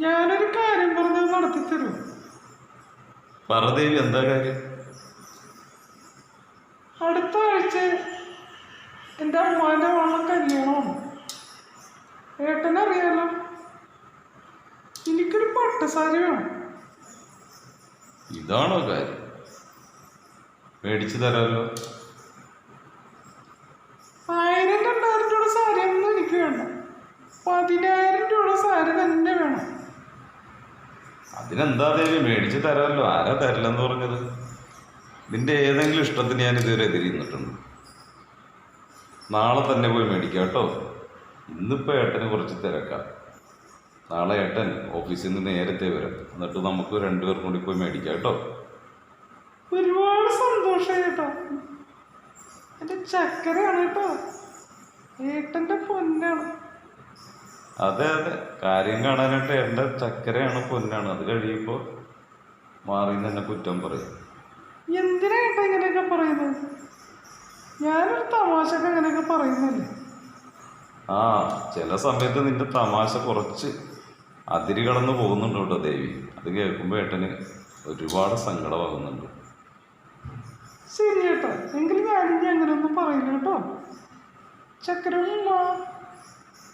ഞാനൊരു കാര്യം പറഞ്ഞത് നടത്തി തരൂ. പറ ദേവി എന്താ കാര്യം? അടുത്ത ആഴ്ച എന്റെ അമ്മാന്റെ വള്ളം കല്യാണമാണ്. ഏട്ടനറിയാലോ? എനിക്കൊരു പട്ടുസാരി വേണം. ഇതാണോ കാര്യം? മേടിച്ചു തരാമല്ലോ അതിനെന്താ ദേവി? മേടിച്ച് തരാമല്ലോ. ആരാ തരില്ലെന്ന് പറഞ്ഞത്? നിന്റെ ഏതെങ്കിലും ഇഷ്ടത്തിന് ഞാൻ ഇതുവരെ തിരിയുന്നിട്ടുണ്ട് നാളെ തന്നെ പോയി മേടിക്കാം കേട്ടോ. ഇന്നിപ്പോൾ ഏട്ടന് കുറച്ച് തിരക്കാം. നാളെ ഏട്ടൻ ഓഫീസിൽ നിന്ന് നേരത്തെ വരാം. എന്നിട്ട് നമുക്ക് രണ്ടുപേർക്കും കൂടി പോയി മേടിക്കാം കേട്ടോ. ഒരുപാട് സന്തോഷം കേട്ടോ എന്റെ ചക്കരയാണ് കേട്ടോ. ഏട്ടന്റെ പൊന്നാണ്. അതെ അതെ. കാര്യം കാണാനായിട്ട് എന്റെ ചക്കരയാണ് പൊന്നാണ് അത് കഴിയുമ്പോൾ മാറി തന്നെ കുറ്റം പറയും. എന്തിനാ ഏട്ടാ ഇങ്ങനെയൊക്കെ പറയുന്നത് ഞാനൊരു തമാശക്ക് അങ്ങനെയൊക്കെ പറയുന്നല്ലേ? ആ ചില സമയത്ത് നിന്റെ തമാശ കുറച്ച് അതിരി കടന്നു പോകുന്നുണ്ട് കേട്ടോ ദേവി. അത് കേൾക്കുമ്പോൾ ഏട്ടന് ഒരുപാട് സങ്കടമാകുന്നുണ്ട്. ശരി കേട്ടോ എങ്കിലും ഞാനിനി അങ്ങനെയൊന്നും പറയില്ല കേട്ടോ. ചക്കര